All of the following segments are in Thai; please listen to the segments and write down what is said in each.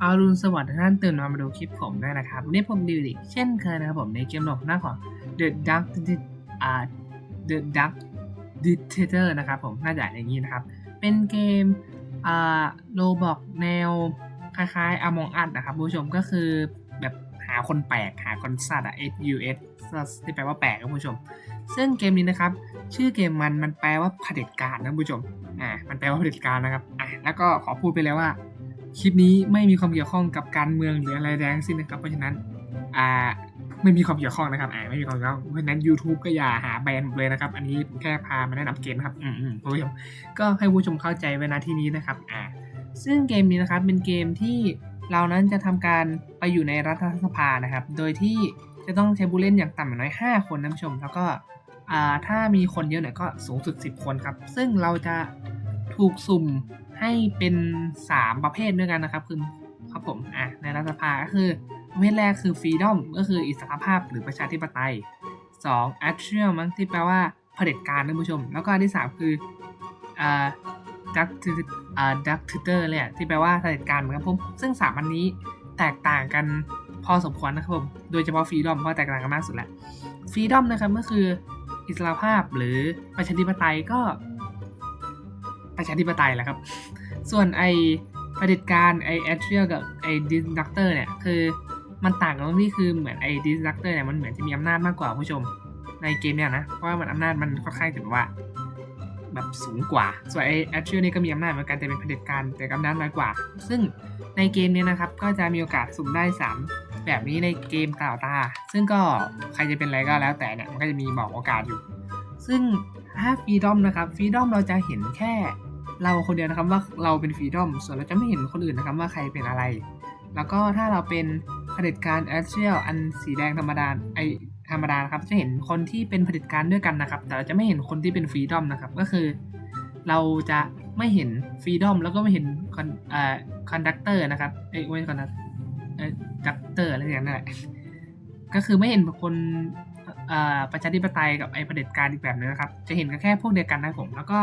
เอารุณสวัสดิ์ท่านตื่นมามาดูคลิปผมได้นะครับวันนี้ผมดิวอีกเช่นเคยนะครับผมในเกมหลอกหน้าของ The Dark อ่า The Dark Dictator นะครับผมน่าจะอย่างนี้นะครับ เป็นเกมอ่าโลบอกแนวคล้ายๆ Among Us นะครับผู้ชมก็คือแบบหาคนแปลกหาคนสัตว์อะ S U S ที่แปลว่าแปลกครับคุณผู้ชม ซึ่งเกมนี้นะครับ ชื่อเกมมันมันแปลว่าเผด็จการนะคุณผู้ชมอ่ามันแปลว่าเผด็จการนะครับอ่าแล้วก็ขอพูดไปเลยว่า คลิปนี้ไม่มีความเกี่ยวข้องกับการเมืองหรืออะไรแดงสิ้นนะครับ เพราะฉะนั้นอ่าไม่มีความเกี่ยวข้องนะครับอ่าไม่มีความเกี่ยวข้องเพราะฉะนั้น YouTube ก็อย่าหาแบนเลยนะครับ อันนี้ผมแค่พามาแนะนำเกมนะครับอืมอืมคุณผู้ชมก็ให้ผู้ชมเข้าใจไว้นะที่นี้นะครับอ่าซึ่งเกมนี้นะครับเป็นเกมที่เรานั้นจะทำการไปอยู่ในรัฐสภานะครับ โดยที่จะต้องใช้ผู้เล่นอย่างต่ำอย่างน้อย 5 คนนะผู้ชม แล้วก็อ่าถ้ามีคนเยอะหน่อยก็สูงสุด 10 คนครับ ซึ่งเราจะ ถูกสุ่มให้เป็น 3 ประเภทด้วยกันนะครับคือครับผมอะในรัฐสภาก็คือประเภทแรกคือ freedom ก็คืออิสรภาพหรือประชาธิปไตย 2 atrial มั้งที่แปลว่าเผด็จการนะผู้ชม แล้วก็อันที่ 3 คืออ่าดักอ่าดักทูเตอร์เลยอะที่แปลว่าเผด็จการเหมือนกันผมซึ่งสามอันนี้แตกต่างกันพอสมควรนะครับผม โดยเฉพาะฟรีดอมเพราะแตกต่างกันมากสุดแหละฟรีดอมนะครับก็คืออิสรภาพหรือประชาธิปไตยก็ ประชาธิปไตยแหละครับ ส่วนไอเผด็จการไอแอทเรียลกับไอดิสดักเตอร์เนี่ยคือมันต่างกันตรงที่คือเหมือนไอดิสดักเตอร์เนี่ยมันเหมือนจะมีอำนาจมากกว่าผู้ชมในเกมเนี่ยนะ เพราะว่ามันอำนาจมันค่อนข้างถึงว่า แบบสูงกว่า ส่วนไอแอทเรียลนี่ก็มีอำนาจเหมือนกันแต่เป็นเผด็จการแต่อำนาจน้อยกว่า ซึ่งในเกมเนี้นะครับก็จะมีโอกาสสุ่มได้ 3 แบบนี้ในเกมตาต่อตา ซึ่งก็ใครจะเป็นอะไรก็แล้วแต่เนี่ยมันก็จะมีบอกโอกาสอยู่ ซึ่งถ้าฟรีดอมนะครับฟรีดอมเราจะเห็นแค่ เราคนเดียวนะครับว่าเราเป็นฟรีดอมส่วนเราจะไม่เห็นคนอื่นนะครับว่าใครเป็นอะไร แล้วก็ถ้าเราเป็นเผด็จการแอทเรียลอันสีแดงธรรมดาไอธรรมดานะครับจะเห็นคนที่เป็นเผด็จการด้วยกันนะครับ แต่เราจะไม่เห็นคนที่เป็นฟรีดอมนะครับก็คือ เราจะไม่เห็นฟรีดอมแล้วก็ไม่เห็นคอนอ่าคอนดักเตอร์นะครับเอ้ยไม่ใช่คอนดักเอ้ดักเตอร์อะไรอย่างนั้นแหละก็คือไม่เห็นคนอ่าประชาธิปไตยกับไอเผด็จการอีกแบบนึงนะครับ จะเห็นกันแค่พวกเดียวกันนะผม แล้วก็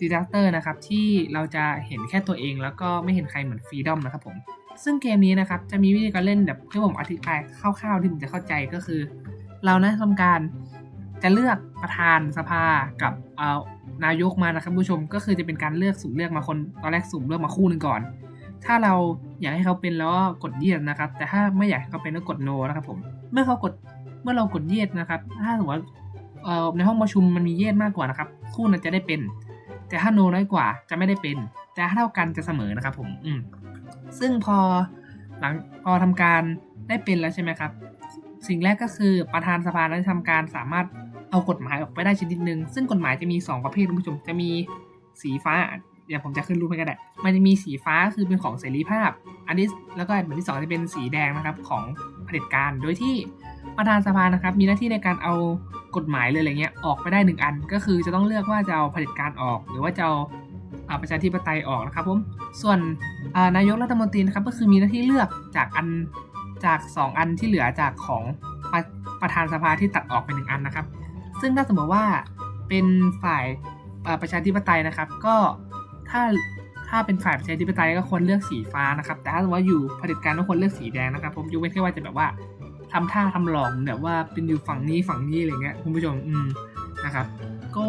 ดีดักเตอร์นะครับที่เราจะเห็นแค่ตัวเองแล้วก็ไม่เห็นใครเหมือนฟรีดอมนะครับผมซึ่งเกมนี้นะครับจะมีวิธีการเล่นแบบที่ผมอธิบายคร่าวๆที่ผมจะเข้าใจก็คือ เรานะทำการจะเลือกประธานสภากับเอ่อนายกมานะครับผู้ชมก็คือจะเป็นการเลือกสุ่มเลือกมาคนตอนแรกสุ่มเลือกมาคู่หนึ่งก่อน ถ้าเราอยากให้เขาเป็นแล้วก็กดเยียดนะครับ แต่ถ้าไม่อยากให้เขาเป็นก็กดโนนะครับผมเมื่อเขากดเมื่อเรากดเยียดนะครับ ถ้าสมมติว่าในห้องประชุมมันมีเยียดมากกว่านะครับ คู่นั้นจะได้เป็น แต่ถ้าโนน้อยกว่าจะไม่ได้เป็น แต่ถ้าเท่ากันจะเสมอนะครับผมอืมซึ่งพอหลังพอทำการได้เป็นแล้วใช่ไหมครับ สิ่งแรกก็คือประธานสภานั้นทำการสามารถเอากฎหมายออกไปได้ชนิดหนึ่งซึ่งกฎหมายจะมี 2 ประเภทคุณผู้ชมจะมีสีฟ้าเดี๋ยวผมจะขึ้นรูปให้ก็ได้มันจะมีสีฟ้าคือเป็นของเสรีภาพ อันนี้แล้วก็แบบที่สองจะเป็นสีแดงนะครับของเผด็จการโดยที่ ประธานสภานะครับมีหน้าที่ในการเอากฎหมายเลยอะไรเงี้ยออกไปได้หนึ่งอัน ก็คือจะต้องเลือกว่าจะเอาเผด็จการออก หรือว่าจะเอาเอาประชาธิปไตยออกนะครับผมส่วนนายกรัฐมนตรีนะครับก็คือมีหน้าที่เลือกจากอันจาก 2 อันที่เหลือจากของประประธานสภาที่ตัดออกไปหนึ่งอันนะครับ ซึ่งถ้าสมมติว่าเป็นฝ่ายประชาธิปไตยนะครับ ก็ถ้าถ้าเป็นฝ่ายประชาธิปไตยก็ควรเลือกสีฟ้านะครับ แต่ถ้าสมมติว่าอยู่เผด็จการก็ควรเลือกสีแดงนะครับ ผมยกเว้นแค่ว่าจะแบบว่า ทำท่าทำหลองแบบว่าเป็นอยู่ฝั่งนี้ฝั่งนี้อะไรเงี้ยคุณผู้ชมอืมนะครับ ก็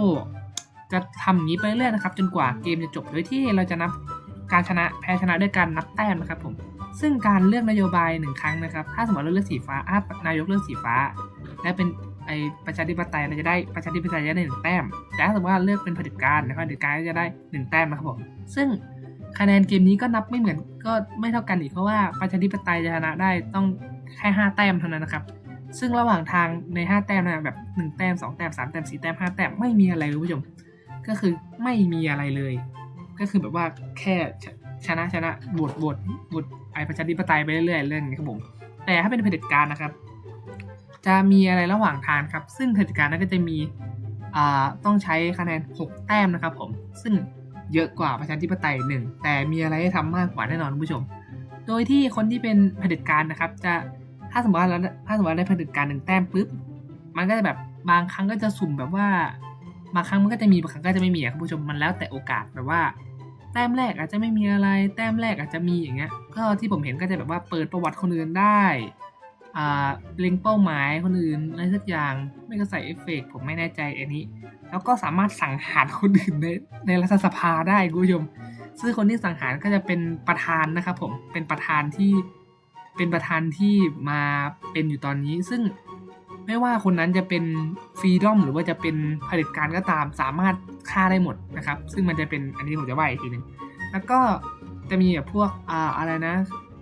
จะทำอย่างนี้ไปเรื่อยนะครับ จนกว่าเกมจะจบโดยที่เราจะนับการชนะแพ้ชนะด้วยการนับแต้มนะครับผมซึ่งการเลือกนโยบายหนึ่งครั้งนะครับ ถ้าสมมติเราเลือกสีฟ้าถ้านายกเลือกสีฟ้า และเป็นไอประชาธิปไตยเราจะได้ประชาธิปไตยจะได้หนึ่งแต้ม แต่ถ้าสมมติว่าเลือกเป็นเผด็จการนะครับเผด็จการก็จะได้หนึ่งแต้มนะครับผม ซึ่งคะแนนเกมนี้ก็นับไม่เหมือนก็ไม่เท่ากันอีกเพราะว่าประชาธิปไตยจะชนะได้ต้อง แค่ห้าแต้มเท่านั้นนะครับ ซึ่งระหว่างทางในห้าแต้มนะแบบหนึ่งแต้มสองแต้มสามแต้มสี่แต้มห้าแต้มไม่มีอะไรเลยคุณผู้ชม ก็คือไม่มีอะไรเลย ก็คือแบบว่าแค่ชชนะชนะบวชบวชบวชไอประชาธิปไตยไปเรื่อยๆเรื่องนี้ครับผม แต่ถ้าเป็นเผด็จการนะครับ จะมีอะไรระหว่างทางครับ ซึ่งเผด็จการนั้นก็จะมีต้องใช้คะแนน 6 แต้มนะครับผม ซึ่งเยอะกว่าประชาธิปไตยหนึ่งแต่มีอะไรให้ทำมากกว่าแน่นอนคุณผู้ชม โดยที่คนที่เป็นเผด็จการนะครับ จะถ้าสมมติว่าเราถ้าสมมติว่าได้เผด็จการหนึ่งแต้มปุ๊บมันก็จะแบบบางครั้งก็จะสุ่มแบบว่าบางครั้งมันก็จะมีบางครั้งก็จะไม่มีอะคุณผู้ชมมันแล้วแต่โอกาสแบบว่า แต้มแรกอาจจะไม่มีอะไร แต้มแรกอาจจะมีอย่างเงี้ยก็ที่ผมเห็นก็จะแบบว่าเปิดประวัติคนอื่นได้อ่าเล็งเป้าหมายคนอื่นอะไรสักอย่างไม่ก็ใส่เอฟเฟกต์ผมไม่แน่ใจอันนี้ แล้วก็สามารถสั่งหารคนอื่นในในรัฐสภาได้คุณผู้ชม ซึ่งคนที่สังหารก็จะเป็นประธานนะครับผมเป็นประธานที่เป็นประธานที่มาเป็นอยู่ตอนนี้ ซึ่งไม่ว่าคนนั้นจะเป็นฟรีดอมหรือว่าจะเป็นเผด็จการก็ตามสามารถฆ่าได้หมดนะครับ ซึ่งมันจะเป็นอันนี้ผมจะว่าอีกทีหนึ่งแล้วก็จะมีแบบพวกอ่าอะไรนะ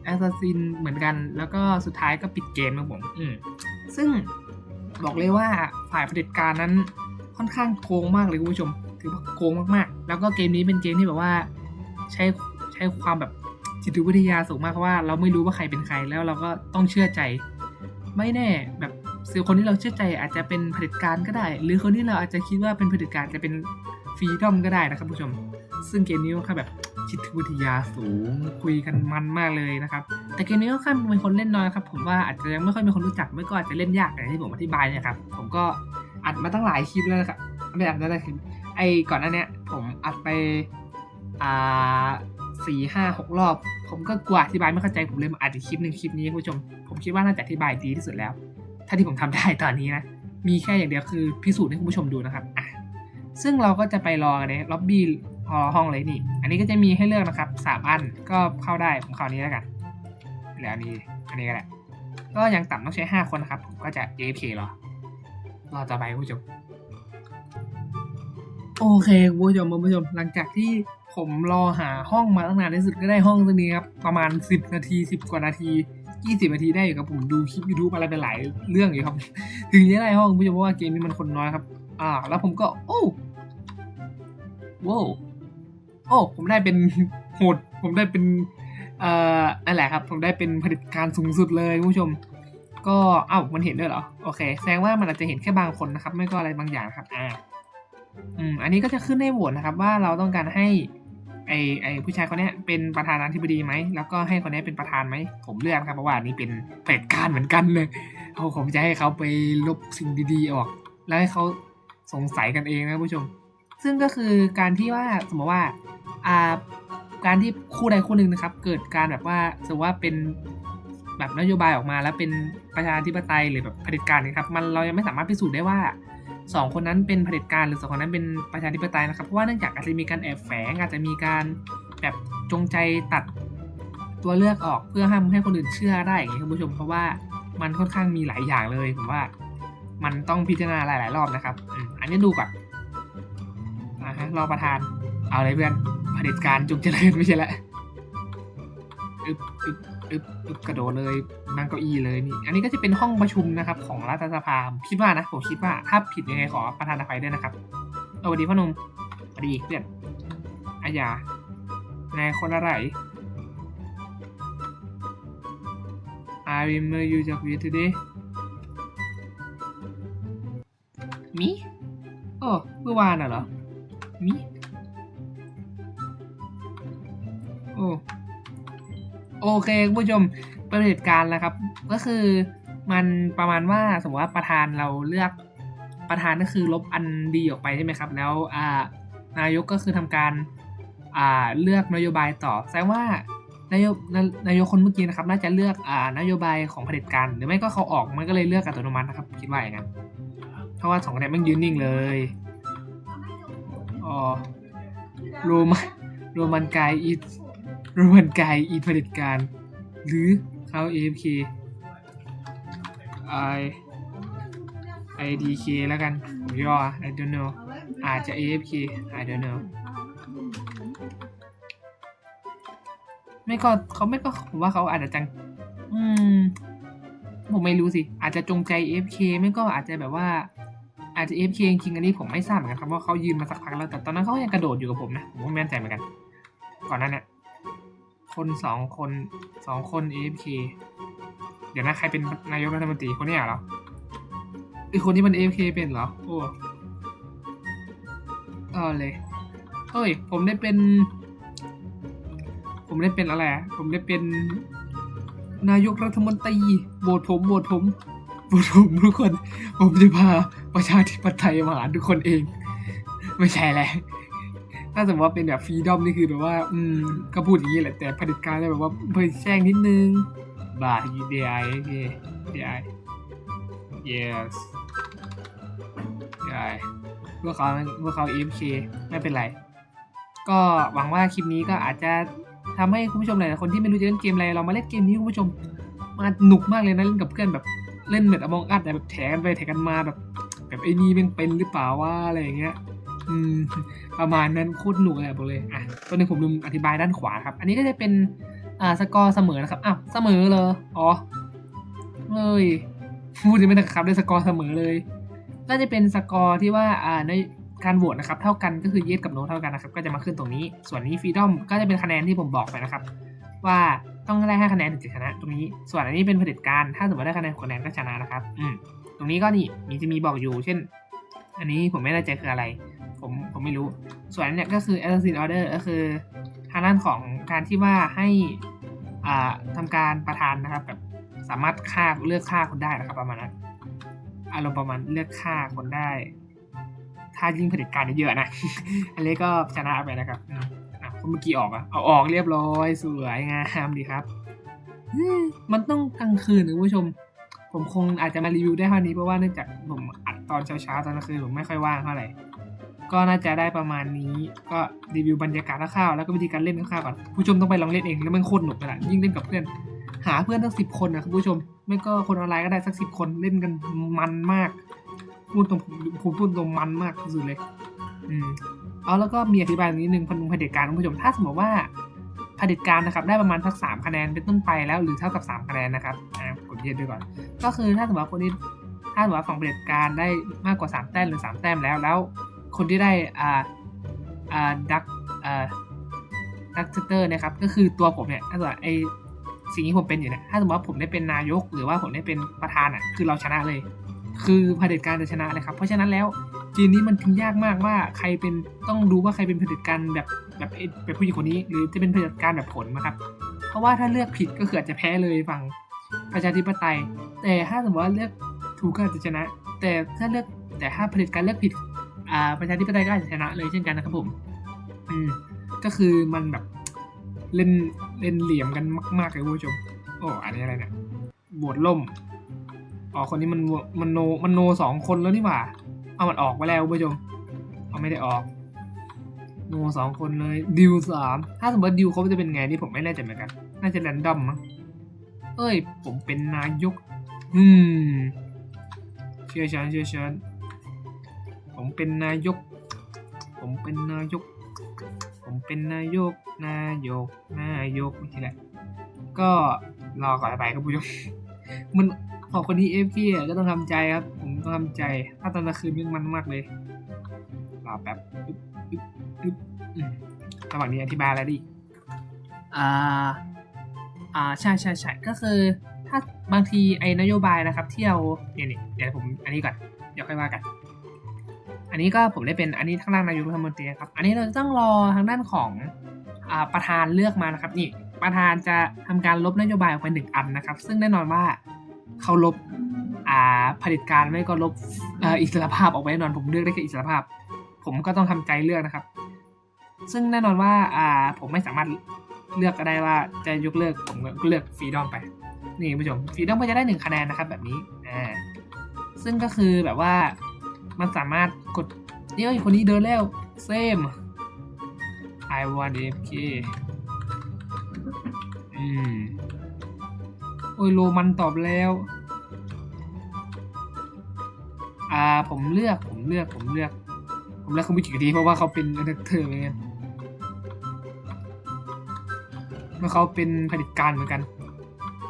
แอสซัสซินเหมือนกัน แล้วก็สุดท้ายก็ปิดเกมครับผมอืมซึ่งบอกเลยว่าฝ่ายเผด็จการนั้นค่อนข้างโกงมากเลยคุณผู้ชม ถือว่าโกงมากๆ แล้วก็เกมนี้เป็นเกมที่แบบว่า ใช้ใช้ความแบบจิตวิทยาสูงมากเพราะว่าเราไม่รู้ว่าใครเป็นใครแล้วเราก็ต้องเชื่อใจ ไม่แน่แบบสื่อคนที่เราเชื่อใจอาจจะเป็นเผด็จการก็ได้ หรือคนที่เราอาจจะคิดว่าเป็นเผด็จการจะเป็นฟรีดอมก็ได้นะครับผู้ชม ซึ่งเกมนี้ค่อนข้างแบบจิตวิทยาสูงคุยกันมันมากเลยนะครับ แต่เกมนี้ค่อนเป็นคนเล่นน้อยครับผมว่าอาจจะยังไม่ค่อยมีคนรู้จักไม่ก็อาจจะเล่นยากอย่างที่ผมอธิบายเนี่ยครับผมก็อัดมาตั้งหลายคลิปแล้วนะครับไม่อัดมาตั้งหลยคลิปไอ้ก่อนหน้าเนี้ยผมอัดไป อ่าสี่ห้าหกรอบ ผมก็กลัวอธิบายไม่เข้าใจผมเลยมาอัดอีกคลิปหนึ่งคลิปนี้คุณผู้ชม ผมคิดว่าน่าจะอธิบายดีที่สุดแล้ว ถ้าที่ผมทำได้ตอนนี้นะ มีแค่อย่างเดียวคือพิสูจน์ให้คุณผู้ชมดูนะครับอะซึ่งเราก็จะไปรอกันในล็อบบี้ฮอห้องเลยนี่ อันนี้ก็จะมีให้เลือกนะครับสามอันก็เข้าได้ผมเข้านี้แล้วกันแล้วอันนี้อันนี้ก็ได้ก็ยังต่ำต้องใช้ห้าคนนะครับ ผมก็จะ AFK รอรอต่อไปคุณผู้ชม โอเคคุณผู้ชมคุณผู้ชมหลังจากที่ ผมรอหาห้องมาตั้งนานที่สุดก็ได้ห้องตัวนี้ครับ ประมาณ 10 นาที 10 กว่านาที 20 นาทีได้อยู่ครับผมดูคลิป YouTube อะไรไปหลายเรื่องอยู่ครับ ถึงจะได้ห้องผู้ชมเพราะว่าเกมนี้มันคนน้อยครับ อ่า แล้วผมก็ โอ้โว้วโอ้ผมได้เป็นโหด ผมได้เป็นเอ่อนั่นแหละครับ ผมได้เป็นผลิตการสูงสุดเลยผู้ชม ก็เอ้ามันเห็นด้วยเหรอ โอเค แสดงว่ามันอาจจะเห็นแค่บางคนนะครับ ไม่ก็อะไรบางอย่างครับ อ่า อืม อันนี้ก็จะขึ้นให้โหวตนะครับ ว่าเราต้องการให้ ไอไอผู้ชายคนนี้เป็นประธานาธิบดีไหม แล้วก็ให้คนนี้เป็นประธานไหม ผมเลือกครับเพราะว่านนี้เป็นเผด็จการเหมือนกันเลยเอาผมจะให้เขาไปลบสิ่งดีๆออก แล้วให้เขาสงสัยกันเองนะผู้ชม ซึ่งก็คือการที่ว่าสมมติว่าอ่าการที่คู่ใดคู่หนึ่งนะครับ เกิดการแบบว่าสมมติว่าเป็นแบบนโยบายออกมาแล้วเป็นประชาธิปไตยหรือแบบเผด็จการนะครับ มันเรายังไม่สามารถพิสูจน์ได้ว่า สองคนนั้นเป็นเผด็จการหรือสองคนนั้นเป็นประชาธิปไตยนะครับเพราะว่าเนื่องจากอาจจะมีการแอบแฝงอาจจะมีการแบบจงใจตัดตัวเลือกออกเพื่อห้ามให้คนอื่นเชื่อได้อย่างนี้คุณผู้ชมเพราะว่ามันค่อนข้างมีหลายอย่างเลยผมว่า มันต้องพิจารณาหลาย ๆ รอบนะครับอันนี้ดูก่อนอ่าฮะรอประธานเอาเลยเพื่อนเผด็จการจงเจริญไม่ใช่ละอึบอึบ อึบอึบกระโดดเลยนั่งเก้าอี้เลยนี่อันนี้ก็จะเป็นห้องประชุมนะครับของรัฐสภาคิดว่านะผมคิดว่าถ้าผิดยังไงขอประธานอภัยด้วยนะครับสวัสดีพ่อหนุ่มสวัสดีเพื่อนอายานายคนอะไร I remember you just with today มีโอ้เมื่อวานน่ะเหรอมีโอ้ โอเคคุณผู้ชมเป็นเหตุการณ์แล้วครับ ก็คือมันประมาณว่าสมมติว่าประธานเราเลือกประธานก็คือลบอันดีออกไปใช่ไหมครับ แล้วอ่านายกก็คือทำการอ่าเลือกนโยบายต่อแสดงว่านายกนานายกคนเมื่อกี้นะครับ น่าจะเลือกอ่านโยบายของเผด็จการหรือไม่ก็เขาออกมันก็เลยเลือกอัตโนมัตินะครับคิดว่าอย่างนั้นเพราะว่าสองคนนี้มันยืนนิ่งเลยอ๋อโรมันโรมันกายอีโรมันกายอีเผด็จการ หรือเขา AFK I IDK แล้วกัน ผมย่อ I don't know อาจจะ AFK I don't know ไม่ก็เขาไม่ก็ผมว่าเขาอาจจะจัง อืม ผมไม่รู้สิ อาจจะจงใจ AFK ไม่ก็อาจจะแบบว่า อาจจะ AFK จริงๆอันนี้ผมไม่ทราบเหมือนกันครับว่าเขายืนมาสักพักแล้วแต่ตอนนั้นเขายังกระโดดอยู่กับผมนะ ผมก็ไม่แน่ใจเหมือนกัน ก่อนหนั้นเนี่ย คนสองคนสองคน AFK เดี๋ยวนะใครเป็นนายกรัฐมนตรีคนนี้เหรอไอคนนี้มัน AFK เป็นเหรอ โอ้เอาเลยเฮ้ย ผมได้เป็น ผมได้เป็นอะไรอะผมได้เป็น นายกรัฐมนตรีโหวตผมโหวตผมโหวตผมทุกคน ผมจะพาประชาธิปไตยมาหาทุกคนเอง ไม่ใช่แหละ ถ้าสมมติว่าเป็นแบบฟรีดอมนี่คือแบบว่า อืม ก็พูดอย่างนี้แหละ แต่เผด็จการเนี่ยแบบว่าเผยแช่งนิดนึง บาทีเดียโอเคเดีย yes ได้พวกเขาพวกเขา AFK ไม่เป็นไร ก็หวังว่าคลิปนี้ก็อาจจะทำให้คุณผู้ชมหลายๆคนที่ไม่รู้จะเล่นเกมอะไร เรามาเล่นเกมนี้คุณผู้ชมมาหนุกมากเลยนะเล่นกับเพื่อนแบบเล่นแบบอมองอัดแต่แบบแถกันไปแถกันมาแบบ แบบไอ้นี่เป็นเป็นหรือเปล่าว่าอะไรอย่างเงี้ย อืมประมาณนั้นโคตรหนุกเลยบอกเลยอะตัวนึงผมลืมอธิบายด้านขวาครับ อันนี้ก็จะเป็นอ่าสกอร์เสมอนะครับอ้าวเสมอเลยอ๋อเฮ้ยพูดจะไม่ได้ครับได้สกอร์เสมอเลย ก็จะเป็นสกอร์ที่ว่าอ่าในการโหวตนะครับเท่ากันก็คือเยสกับโนเท่ากันนะครับก็จะมาขึ้นตรงนี้ ส่วนนี้ฟรีดอมก็จะเป็นคะแนนที่ผมบอกไปนะครับ ว่าต้องได้5คะแนนถึงจะชนะ ตรงนี้ส่วนอันนี้เป็นเผด็จการถ้าสมมติได้คะแนนคะแนนก็ชนะนะครับ อืมตรงนี้ก็นี่มีจะมีบอกอยู่ เช่น อันนี้ผมไม่แน่ใจคืออะไร ผมผมไม่รู้ ส่วนอันเนี้ยก็คือ Assassin Order ก็คือทางด้านของการที่ว่าให้อ่าทำการประทานนะครับแบบสามารถฆ่าเลือกฆ่าคนได้นะครับประมาณนั้นอารมณ์ประมาณเลือกฆ่าคนได้ ถ้ายิ่งเผด็จการเยอะๆนะ อันนี้ก็ชนะไปนะครับอะคนเมื่อกี้ออกอะเอาออกเรียบร้อยสวยงามดีครับมมันต้องกลางคืนนะคุณผู้ชม ผมคงอาจจะมารีวิวได้เท่านี้เพราะว่าเนื่องจากผมอัดตอนเช้าๆตอนกลางคืนผมไม่ค่อยว่างเท่าไหร่ ก็น่าจะได้ประมาณนี้ ก็รีวิวบรรยากาศคร่าวๆแล้วก็วิธีการเล่นคร่าวๆก่อนผู้ชมต้องไปลองเล่นเองแล้วมันโคตรหนุกเลยล่ะยิ่งเล่นกับเพื่อน หาเพื่อนตั้งสิบคนนะคุณผู้ชม ไม่ก็คนออนไลน์ก็ได้สักสิบคนเล่นกันมันมากพูดตรงผมพูดตรงมันมากสุดเลย อืมเอาแล้วก็มีอธิบายนิดนึงพนุงเผด็จการคุณผู้ชมถ้าสมมติว่าเผด็จการนะครับได้ประมาณสักสามคะแนนเป็นต้นไปแล้วหรือเท่ากับสามคะแนนนะครับอ่ากดเย็นด้วยก่อน ก็คือถ้าสมมติว่าคนนี้ถ้าสมมติว่าฝั่งเผด็จการได้มากกว่าสามแต้มหรือสามแต้มแล้วแล้ว คนที่ได้อ่าอ่าดักอ่าดักเตอร์นะครับ ก็คือตัวผมเนี่ยถ้าสมมติว่าไอสิ่งที่ผมเป็นอยู่เนี่ยถ้าสมมติว่าผมได้เป็นนายก หรือว่าผมได้เป็นประธานอะคือเราชนะเลย คือเผด็จการจะชนะเลยครับ เพราะฉะนั้นแล้วจีนนี้มันถึงยากมากว่าใครเป็นต้องดูว่าใครเป็นเผด็จการแบบแบบแบบผู้หญิงคนนี้ หรือจะเป็นเผด็จการแบบผลนะครับ เพราะว่าถ้าเลือกผิดก็คืออาจจะแพ้เลยฝั่งประชาธิปไตย แต่ถ้าสมมติว่าเลือกถูกก็อาจจะชนะ แต่ถ้าเลือกแต่ถ้าเผด็จการเลือกผิด ประชาธิปไตยก็อาจจะชนะเลยเช่นกันนะครับผม อืมก็คือมันแบบเล่นเล่นเหลี่ยมกันมาก ๆ เลยคุณผู้ชม โอ้ อันนี้อะไรเนี่ยโหวตล่ม อ๋อ คนนี้มันมันโนมันโนสองคนแล้วนี่หว่า เอามันออกไปแล้วคุณผู้ชม เอาไม่ได้ออก โนสองคนเลย ดิวสาม ถ้าสมมติดิวเขาจะเป็นไงนี่ผมไม่แน่ใจเหมือนกัน น่าจะแรนดอมมั้ง เอ้ย ผมเป็นนายก อืม เชื่อฉันเชื่อฉัน ผมเป็นนายก ผมเป็นนายก ผมเป็นนายก นายก นายกไม่ใช่แหละ ก็รอก่อนไปครับผู้ชมมันพอคนที่เอฟพีก็ต้องทำใจครับ ผมต้องทำใจถ้าตอนกลางคืนมันมันมากเลยรอแป๊บปึ๊บปึ๊บปึ๊บระหว่างนี้อธิบายอะไรดีอ่า อ่าใช่ใช่ใช่ก็คือ ถ้าบางทีไอ้นโยบายนะครับ ที่เราเนี่ยนี่เดี๋ยวผมอันนี้ก่อน เดี๋ยวค่อยว่ากัน อันนี้ก็ผมได้เป็นอันนี้ทางด้านนายกรัฐมนตรีครับ อันนี้เราจะต้องรอทางด้านของอประธานเลือกมานะครับนี่ประธานจะทำการลบนโยบายออกไปหนึ่งอันนะครับ ซึ่งแน่นอนว่าเขาลบอ่าผลิตการไม่ก็ลบอ,อิสรภาพออกไปแน่นอนผมเลือกได้แค่อิสรภาพ ผมก็ต้องทำใจเลือกนะครับ ซึ่งแน่นอนว่าอ่าผมไม่สามารถเลือกก็ได้ว่าจะยกเลิกผมก็เลือกฟรีดอมไป นี่คุณผู้ชมฟรีดอมก็จะได้หนึ่งคะแนนนะครับแบบนี้อ่าซึ่งก็คือแบบว่า มันสามารถกดเอ้ยคนนี้เดินแล้วเซม I want AFK อืม โอ้ยโรมันตอบแล้ว อ่า ผมเลือก ผมเลือก ผมเลือก ผมเลือกคุณวิกิดีเพราะว่าเขาเป็นเอเดเตอร์เหมือนกันเมื่อเขาเป็นผลิตการเหมือนกัน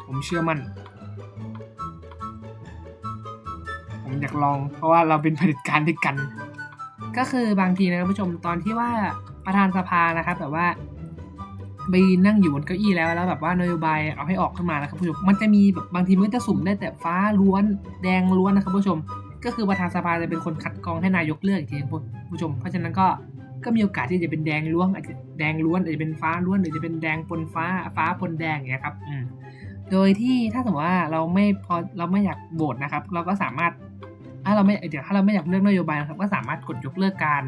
ผมเชื่อมั่น ผมอยากลอง เพราะว่าเราเป็นผลิตการด้วยกัน ก็คือบางทีนะครับผู้ชมตอนที่ว่าประธานสภานะครับแบบว่าไปนั่งอยู่บนเก้าอี้แล้วแล้วแบบว่านโยบายเอาให้ออกขึ้นมานะครับผู้ชมมันจะมีแบบบางทีมันก็จะสุ่มได้แต่ฟ้าล้วนแดงล้วนนะครับผู้ชม ก็คือประธานสภาจะเป็นคนคัดกรองให้นายกเลือกอีกทีครับผู้ชม เพราะฉะนั้นก็ก็มีโอกาสที่จะเป็นแดงล้วนอาจจะแดงล้วนอาจจะเป็นฟ้าล้วนหรือจะเป็นแดงปนฟ้าฟ้าปนแดงอย่างเงี้ยครับอืมโดยที่ถ้าสมมติว่าเราไม่พอเราไม่อยากโหวตนะครับ เราก็สามารถ ถ้าเราไม่เดี๋ยวถ้าเราไม่อยากเลือกนโยบายนะครับก็สามารถกดยกเลิกการ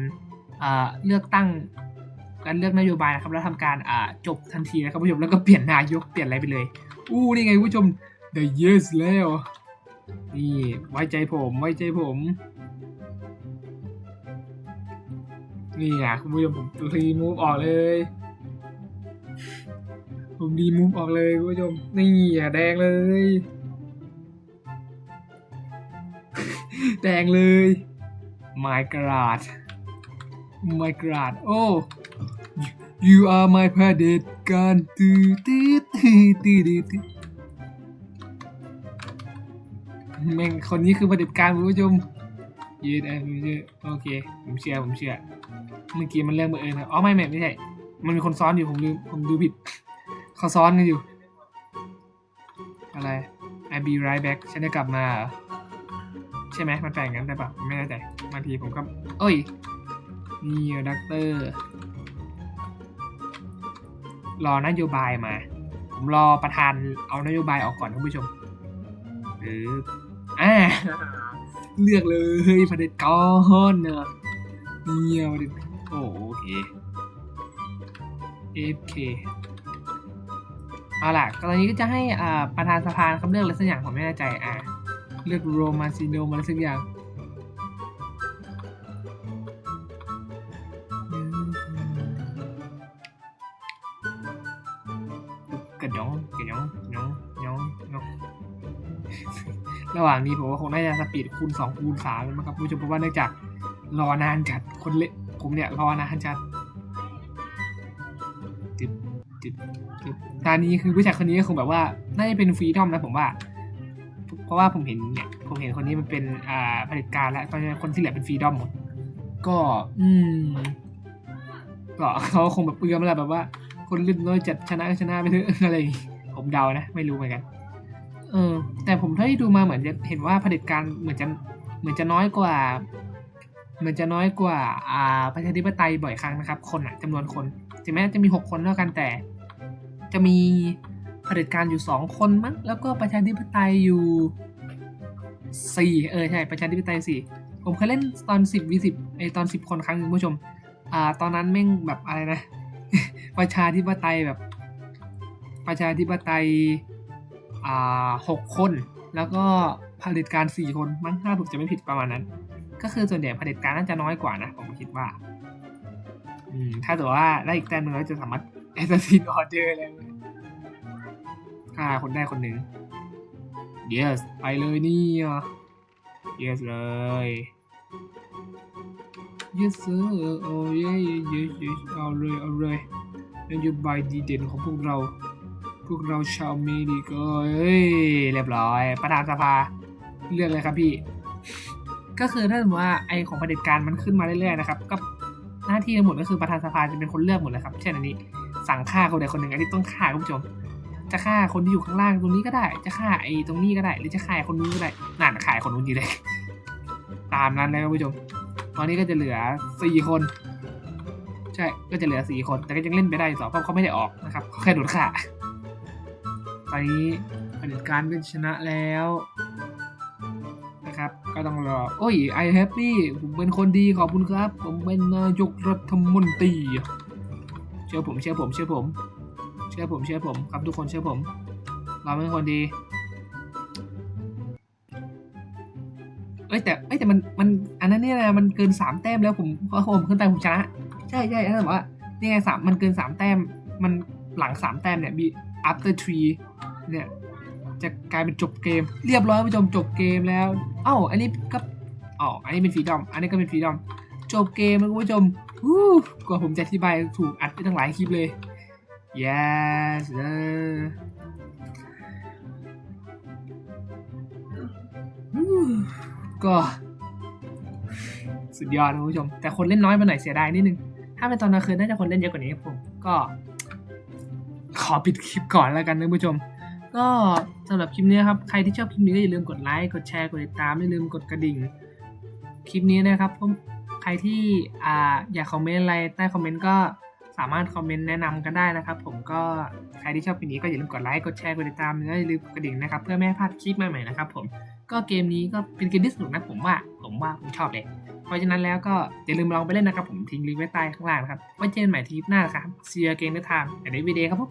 เลือกตั้งการเลือกนโยบายนะครับแล้วทำการจบทันทีนะครับผู้ชมแล้วก็เปลี่ยนนายกเปลี่ยนอะไรไปเลย อู้นี่ไงผู้ชม the yes แล้วนี่ไว้ใจผมไว้ใจผมนี่อะคุณผู้ชมผมรีมูฟออกเลย ผมรีมูฟออกเลยคุณผู้ชมนี่อะแดงเลย แดงเลย my god my god โอ้ you are my พระเด็จการตื้อตื้อตื้อตื้อตื้อตื้อแม่งคนนี้คือประเด็จการคุณผู้ชมยืดเออยืดโอเค ผมเชื่อ ผมเชื่อ เมื่อกี้มันเรื่องบังเอิญนะอ๋อไม่ไม่ไม่ใช่ มันมีคนซ้อนอยู่ ผมลืม ผมดูผิด เขาซ้อนกันอยู่ อะไร I be right back ฉันจะกลับมาเหรอ ใช่ไหมมันแปลงงั้นได้ปะไม่แน่ใจบางทีผมก็ เอ้ย นี่ดักเตอร์ รอนโยบายมา ผมรอประธานเอานโยบายออกก่อนคุณผู้ชมหรืออ่าเลือกเลยประเด็จการเนอะเนี่ยประเด็จโอโอเค AFK เอาล่ะ ตอนนี้ก็จะให้ประธานสภาคำเลือกอะไรสักอย่างผมไม่แน่ใจอ่า เลือกโรมาซิโนมาอะไรสักอย่างกระยองกระยองยองยองยองระหว่างนี้ผมว่าคงน่าจะสปีดคูณ2คูณ3แล้วมั้งครับคุณผู้ชมเพราะว่าเนื่องจากรอนานจัดคนเละผมเนี่ยรอนานจัดติดติดติดตอนนี้คือผู้ชายคนนี้ก็คงแบบว่าน่าจะเป็นฟรีดอมนะผมว่า เพราะว่าผมเห็นเนี่ยผมเห็นคนนี้มันเป็นอ่าผลิตการแล้วเพราะฉะนั้นคนที่เหลือเป็นฟรีดอมหมด ก็ อืมก็เขาคงแบบเปลือมแล้วแบบว่า คนเล่นน้อยจัดชนะก็ชนะไปเถอะอะไรอย่างงี้ผมเดานะ ไม่รู้เหมือนกัน เออ แต่ผมเท่าที่ดูมาเหมือนจะเห็นว่าเผด็จการเหมือนจะเหมือนจะน้อยกว่า เหมือนจะน้อยกว่า อ่าประชาธิปไตยบ่อยครั้งนะครับ คนอะจำนวนคนถึงแม้จะมีหกคนเท่ากันแต่ จะมี เผด็จการอยู่สองคนมั้งแล้วก็ประชาธิปไตยอยู่สี่เออใช่ประชาธิปไตยสี่ผมเคยเล่นตอนสิบวีสิบไอตอนสิบคนครั้งหนึงคุณผู้ชม อ่าตอนนั้นแม่งแบบอะไรนะ ประชาธิปไตยแบบ ประชาธิปไตยอ่าหกคน แล้วก็เผด็จการสี่คนมั้งถ้าผมจะไม่ผิดประมาณนั้น ก็คือส่วนใหญ่เผด็จการน่าจะน้อยกว่านะผมคิดว่าอืมถ้าแต่ว่าได้อีกแต้มหนึงเราจะสามารถแอสซินออเดอร์อะไรเลย ฆ่าคนได้คนหนึ่ง yes ไปเลยนี่ yes เลย yes sir โอ้ย yes yes เอาเลยเอาเลยนโยบายดีเด่นของพวกเรา พวกเราชาวเมดิก็เอ้ยเรียบร้อย ประธานสภาเลือกเลยครับพี่ ก็คือถ้าสมมติว่าไอของประเด็จการมันขึ้นมาเรื่อยๆนะครับ ก็หน้าที่ทั้งหมดก็คือประธานสภาจะเป็นคนเลือกหมดเลยครับ เช่นอันนี้ สั่งฆ่าคนใดคนหนึ่งอันนี้ต้องฆ่าคุณผู้ชม จะฆ่าคนที่อยู่ข้างล่างตรงนี้ก็ได้ จะฆ่าไอ้ตรงนี้ก็ได้ หรือจะฆ่าคนนู้นก็ได้นั่นฆ่าคนนู้นดีเลยตามนั้นเลยครับคุณผู้ชมตอนนี้ก็จะเหลือสี่คน ใช่ก็จะเหลือสี่คน แต่ก็ยังเล่นไปได้ต่อเพราะเขาไม่ได้ออกนะครับเขาแค่โดนฆ่าตอนนี้ผด็จการก็นชนะแล้วนะครับ ก็ต้องรอ โอ้ยไอแฮปปี้ผมเป็นคนดีขอบคุณครับ ผมเป็นนายกรัฐมนตรีเชื่อผมเชื่อผมเชื่อผม เชื่อผมเชื่อผมครับทุกคนเชื่อผม เราเป็นคนดีเอ้ยแต่เอ้ยแต่มันมันอันนั้นเนี่ยนะมันเกินสามแต้มแล้วผมเพราะผมขึ้นไปผมชนะใช่ใช่ถ้าสมมติว่านี่ไงสามมันเกินสามแต้ม มันหลังสามแต้มเนี่ยมี after three เนี่ยจะกลายเป็นจบเกม เรียบร้อยผู้ชมจบเกมแล้ว เอ้าอันนี้ก็อ๋ออันนี้เป็นฟรีดอม อันนี้ก็เป็นฟรีดอม จบเกมแล้วคุณผู้ชมวู้กว่าผมจะอธิบายถูกอัดไปตั้งหลายคลิปเลย yes เออวู้ก็ สุดยอดนะคุณผู้ชม แต่คนเล่นน้อยไปหน่อยเสียดายนิดนึง ถ้าเป็นตอนกลางคืนน่าจะคนเล่นเยอะกว่านี้ครับผม ก็ ขอปิดคลิปก่อนแล้วกันนะคุณผู้ชม ก็สำหรับคลิปนี้ครับ ใครที่ชอบคลิปนี้ก็อย่าลืมกดไลค์ กดแชร์ กดติดตามไม่ลืมกดกระดิ่ง คลิปนี้นะครับผมใครที่ออยากคอมเมนต์อะไรใต้คอมเมนต์ก็ สามารถคอมเมนต์แนะนำกันได้นะครับ ผมก็ใครที่ชอบคลิปนี้ก็อย่าลืมกดไลค์กดแชร์กดติดตามและอย่าลืมกดกระดิ่งนะครับ เพื่อไม่ให้พลาดคลิปใหม่ๆนะครับผมก็เกมนี้ก็เป็นเกมที่สนุกนะผมว่าผมว่าผมชอบเลย เพราะฉะนั้นแล้วก็อย่าลืมลองไปเล่นนะครับ ผมทิ้งลิงก์ไว้ใต้ข้างล่างนะครับไว้เจอกันใหม่ทริปหน้าครับ See you again next time and every day ครับผม